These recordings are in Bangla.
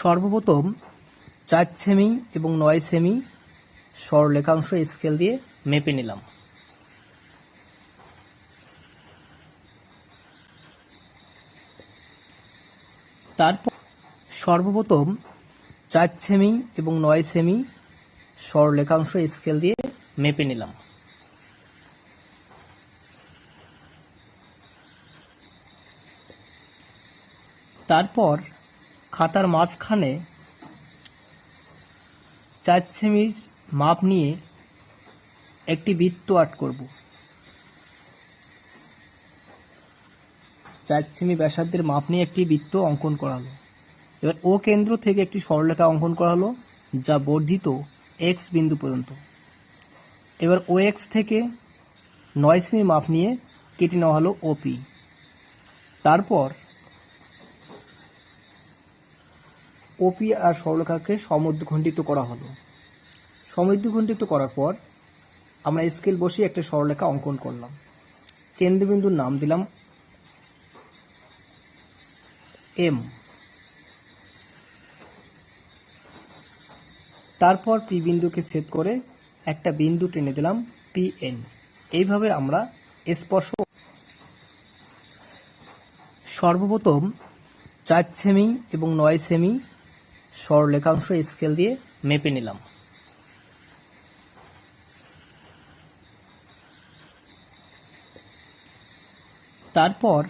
সর্বপ্রথম চার সেমি এবং নয় সেমি সরলেখাংশ স্কেল দিয়ে মেপে নিলাম। তারপর সর্বপ্রথম চার সেমি এবং নয় সেমি সরলেখাংশ স্কেল দিয়ে মেপে নিলাম। তারপর খাতার মাঝখানে চার সেমির মাপ নিয়ে একটি বৃত্ত আর্ট করব। চার সেমি ব্যাসার্ধের মাপ নিয়ে একটি বৃত্ত অঙ্কন করা হলো এবার ও কেন্দ্র থেকে একটি সরলরেখা অঙ্কন করা হলো যা বর্ধিত এক্স বিন্দু পর্যন্ত। এবার ও এক্স থেকে নয় সেমি মাপ নিয়ে কেটে নেওয়া হলো ওপি তারপর ওপি আর সরলরেখাকে সমুদ্রখণ্ডিত করা হলো। সমুদ্রখণ্ডিত করার পর আমরা স্কেল বসিয়ে একটা সরলরেখা অঙ্কন করলাম। কেন্দ্রবিন্দুর নাম দিলাম এম। তারপর পি বিন্দুকে ছেদ করে একটা বিন্দু টেনে দিলাম পি এন এইভাবে আমরা স্পর্শ সর্বপ্রথম চার সেমি এবং নয় সেমি সরলেখাংশ স্কেল দিয়ে মেপে নিলাম। তারপর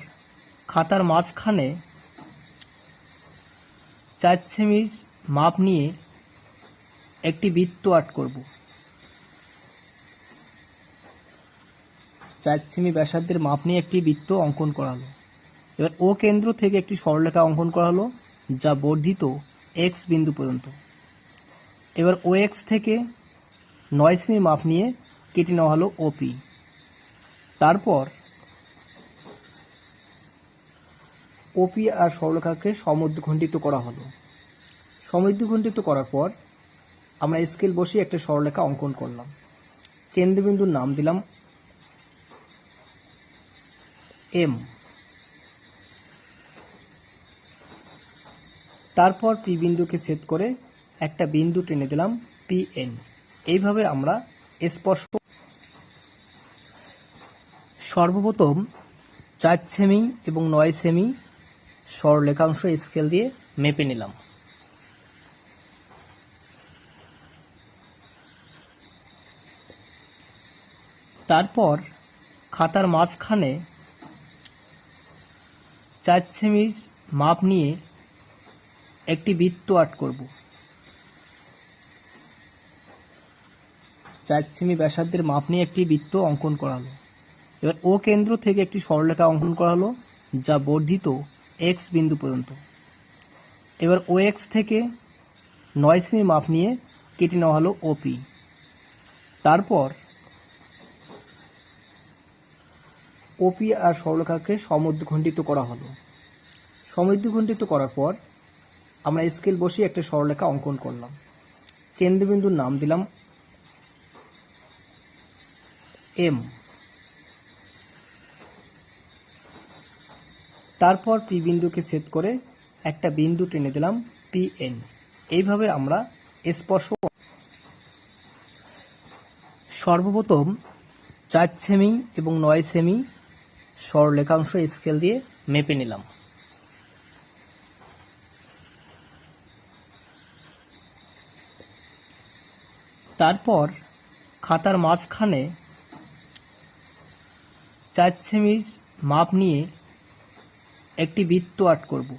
খাতার মাঝখানে চার সেমির মাপ নিয়ে একটি বৃত্ত আর্ট করব। চার সেমি ব্যাসার্ধের মাপ নিয়ে একটি বৃত্ত অঙ্কন করা হলো এবার ও কেন্দ্র থেকে একটি সরলরেখা অঙ্কন করা হলো যা বর্ধিত এক্স বিন্দু পর্যন্ত। এবার ও এক্স থেকে নয় সেমি মাপ নিয়ে কেটে নেওয়া হলো ওপি তারপর ওপি আর সরলরেখাকে সমুদ্রখণ্ডিত করা হলো। সমুদ্রখণ্ডিত করার পর আমরা স্কেল বসিয়ে একটা সরলরেখা অঙ্কন করলাম। কেন্দ্রবিন্দুর নাম দিলাম এম তারপর পি বিন্দুকে ছেদ করে একটা বিন্দু টেনে দিলাম পি এন এইভাবে আমরা স্পর্শ সর্বপ্রথম চার সেমি এবং নয় সেমি সরলেখাংশ স্কেল দিয়ে মেপে নিলাম। তারপর খাতার মাঝখানে চার সেমির মাপ নিয়ে একটি বৃত্ত আর্ট করব। চার সেমি ব্যাসার্ধের মাপ নিয়ে একটি বৃত্ত অঙ্কন করা হলো এবার ও কেন্দ্র থেকে একটি সরলরেখা অঙ্কন করা হলো যা বর্ধিত এক্স বিন্দু পর্যন্ত। এবার ও এক্স থেকে নয় সেমি মাপ নিয়ে কেটে নেওয়া হলো ওপি তারপর ওপি আর সরলরেখাকে সমুদ্রখণ্ডিত করা হলো। সমুদ্রখণ্ডিত করার পর আমরা স্কেল বসিয়ে একটা সরলরেখা অঙ্কন করলাম। কেন্দ্রবিন্দুর নাম দিলাম এম তারপর পি বিন্দুকে ছেদ করে একটা বিন্দু টেনে দিলাম পি এন এইভাবে আমরা স্পর্শ সর্বপ্রথম চার সেমি এবং নয় সেমি সরলেখাংশ স্কেল দিয়ে মেপে নিলাম। তারপর খাতার মাঝখানে চার সেমির মাপ নিয়ে একটি বৃত্ত আর্ট করব।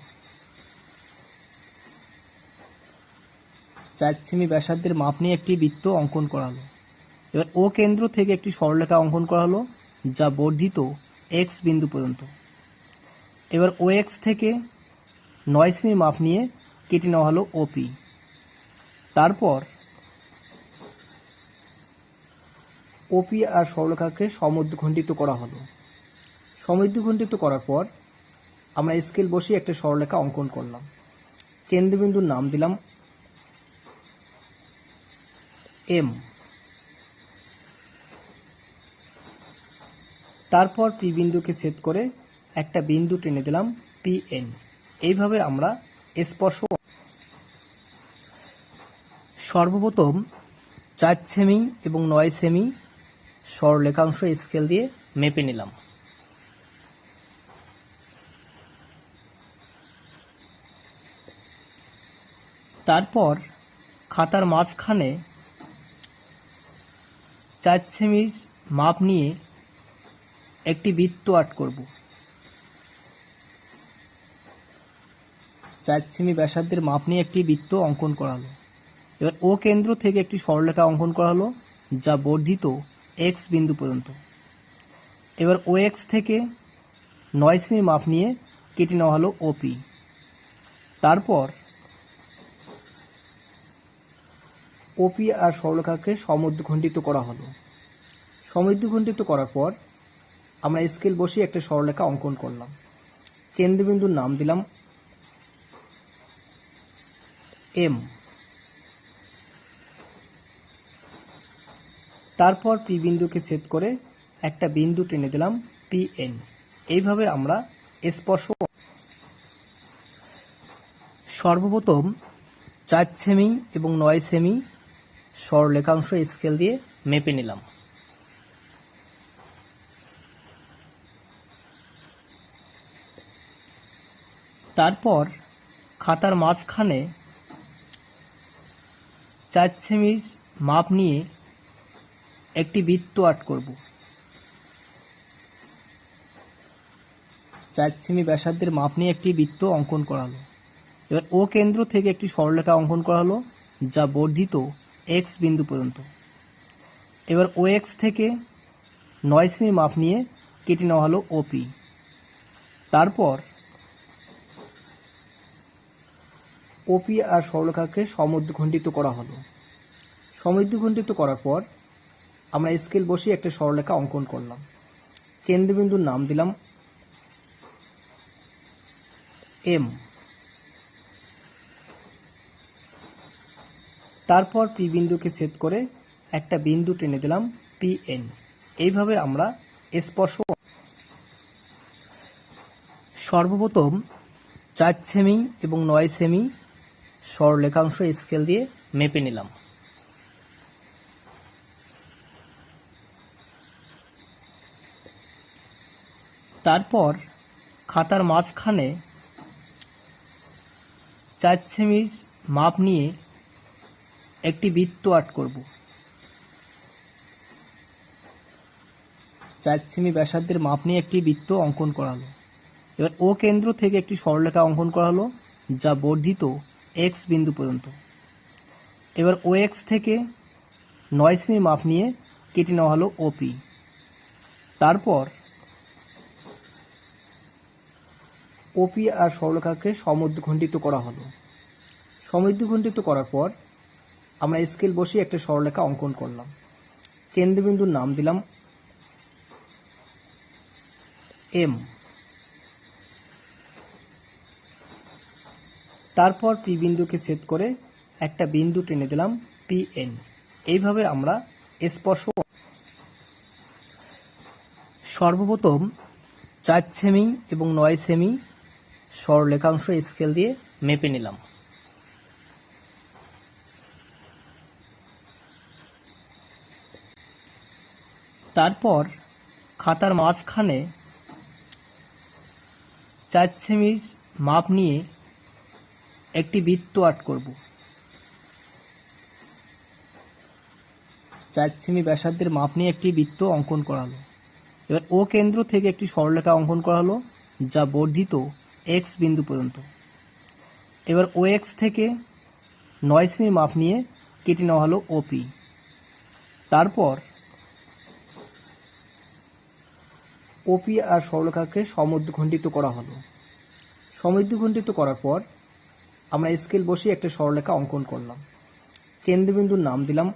চার সেমি ব্যাসার্ধের মাপ নিয়ে একটি বৃত্ত অঙ্কন করা হলো এবার ও কেন্দ্র থেকে একটি সরলরেখা অঙ্কন করা হলো যা বর্ধিত এক্স বিন্দু পর্যন্ত। এবার ও এক্স থেকে নয় সেমি মাপ নিয়ে কেটে নেওয়া হলো ওপি তারপর ওপি আর সরলরেখাকে সমুদ্রখণ্ডিত করা হলো। সমুদ্রখণ্ডিত করার পর আমরা স্কেল বসিয়ে একটা সরলরেখা অঙ্কন করলাম। কেন্দ্রবিন্দুর নাম দিলাম এম। তারপর পি বিন্দুকে ছেদ করে একটা বিন্দু টেনে দিলাম পি এন এইভাবে আমরা স্পর্শ সর্বপ্রথম চার সেমি এবং নয় সেমি সরলেখাংশ স্কেল দিয়ে মেপে নিলাম। তারপর খাতার মাঝখানে চার সেমির মাপ নিয়ে একটি বৃত্ত আর্ট করব। চার সেমি ব্যাসার্ধের মাপ নিয়ে একটি বৃত্ত অঙ্কন করা হলো এবার ও কেন্দ্র থেকে একটি সরলরেখা অঙ্কন করা হলো যা বর্ধিত এক্স বিন্দু পর্যন্ত। এবার ও এক্স থেকে নয় সেমি মাপ নিয়ে কেটে নেওয়া হলো ওপি তারপর ওপি আর সরলরেখাকে সমুদ্রখণ্ডিত করা হলো। সমুদ্রখণ্ডিত করার পর আমরা স্কেল বসিয়ে একটা সরলরেখা অঙ্কন করলাম। কেন্দ্রবিন্দুর নাম দিলাম এম তারপর পি বিন্দুকে ছেদ করে একটা বিন্দু টেনে দিলাম পি এন এইভাবে আমরা স্পর্শ সর্বপ্রথম চার সেমি এবং নয় সেমি সরলেখাংশ স্কেল দিয়ে মেপে নিলাম। তারপর খাতার মাঝখানে চার সেমির মাপ নিয়ে একটি বৃত্ত আর্ট করব। চার সেমি ব্যাসার্ধের মাপ নিয়ে একটি বৃত্ত অঙ্কন করা হলো এবার ও কেন্দ্র থেকে একটি সরলরেখা অঙ্কন করা হলো যা বর্ধিত এক্স বিন্দু পর্যন্ত। এবার ও এক্স থেকে নয় সেমি মাপ নিয়ে কেটে নেওয়া হলো ওপি তারপর ওপি আর সরলরেখাকে সমুদ্রখণ্ডিত করা হলো। সমুদ্রখণ্ডিত করার পর আমরা স্কেল বসিয়ে একটা সরলরেখা অঙ্কন করলাম। কেন্দ্রবিন্দুর নাম দিলাম এম তারপর পি বিন্দুকে ছেদ করে একটা বিন্দু টেনে দিলাম পি এন এইভাবে আমরা স্পর্শ সর্বপ্রথম চার সেমি এবং নয় সেমি সরলেখাংশ স্কেল দিয়ে মেপে নিলাম। তারপর খাতার মাঝখানে চার সেমির মাপ নিয়ে একটি বৃত্ত আর্ট করব। চার সেমি ব্যাসার্ধের মাপ নিয়ে একটি বৃত্ত অঙ্কন করা হলো এবার ও কেন্দ্র থেকে একটি সরলরেখা অঙ্কন করা হলো যা বর্ধিত এক্স বিন্দু পর্যন্ত। এবার ও এক্স থেকে নয় সেমি মাপ নিয়ে কেটে নেওয়া হলো ওপি তারপর ওপি আর সরলরেখাকে সমুদ্রখণ্ডিত করা হলো। সমুদ্রখণ্ডিত করার পর আমরা স্কেল বসিয়ে একটা সরলরেখা অঙ্কন করলাম। কেন্দ্রবিন্দুর নাম দিলাম এম। তারপর পি বিন্দুকে ছেদ করে একটা বিন্দু টেনে দিলাম পি এন এইভাবে আমরা স্পর্শ সর্বপ্রথম চার সেমি এবং নয় সেমি সরলেখাংশ স্কেল দিয়ে মেপে নিলাম। তারপর খাতার মাঝখানে চার সেমির মাপ নিয়ে একটি বৃত্ত আর্ট করব। চার সেমি ব্যাসার্ধের মাপ নিয়ে একটি বৃত্ত অঙ্কন করা হলো এবার ও কেন্দ্র থেকে একটি সরলরেখা অঙ্কন করা হলো যা বর্ধিত এক্স বিন্দু পর্যন্ত। এবার ও এক্স থেকে নয় সেমি মাপ নিয়ে কেটে নেওয়া হলো ওপি তারপর ওপি আর সরলরেখাকে সমুদ্রখণ্ডিত করা হলো। সমুদ্রখণ্ডিত করার পর আমরা স্কেল বসিয়ে একটা সরলরেখা অঙ্কন করলাম। কেন্দ্রবিন্দুর নাম দিলাম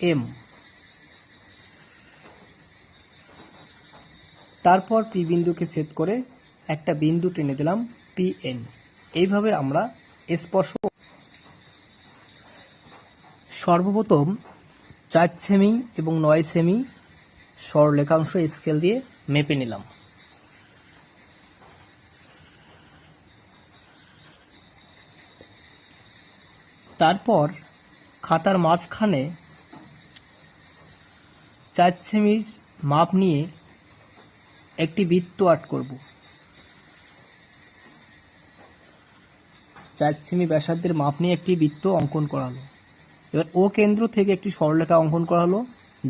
এম তারপর পি বিন্দুকে ছেদ করে একটা বিন্দু টেনে দিলাম পি এন এইভাবে আমরা স্পর্শ সর্বপ্রথম চার সেমি এবং নয় সেমি সরলেখাংশ স্কেল দিয়ে মেপে নিলাম। তারপর খাতার মাঝখানে চার সেমির মাপ নিয়ে একটি বৃত্ত আর্ট করব। চার সেমি ব্যাসার্ধের মাপ নিয়ে একটি বৃত্ত অঙ্কন করা হলো এবার ও কেন্দ্র থেকে একটি সরলরেখা অঙ্কন করা হলো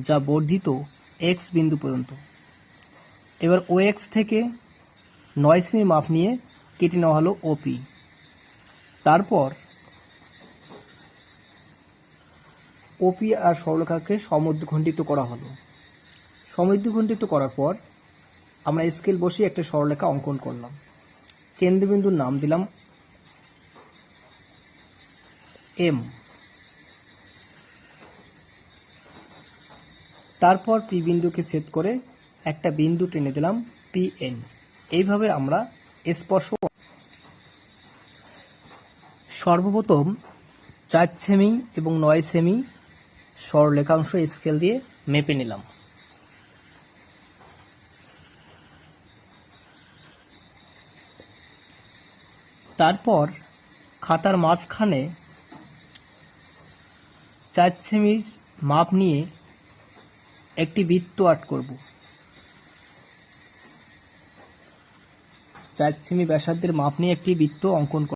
যা বর্ধিত এক্স বিন্দু পর্যন্ত। এবার ও এক্স থেকে নয় সেমি মাপ নিয়ে কেটে নেওয়া হলো ওপি তারপর ওপি আর সরলরেখাকে সমুদ্রখণ্ডিত করা হলো। সমুদ্রখণ্ডিত করার পর আমরা স্কেল বসিয়ে একটা সরলরেখা অঙ্কন করলাম। কেন্দ্রবিন্দুর নাম দিলাম এম তারপর পি বিন্দুকে ছেদ করে একটা বিন্দু টেনে দিলাম পি এন এইভাবে আমরা স্পর্শ সর্বপ্রথম চার সেমি এবং নয় সেমি সরলেখাংশ স্কেল দিয়ে মেপে নিলাম। তারপর খাতার মাঝখানে চার সেমির মাপ নিয়ে একটি বৃত্ত আর্ট করব। চার সেমি ব্যাসার্ধের মাপ নিয়ে একটি বৃত্ত অঙ্কন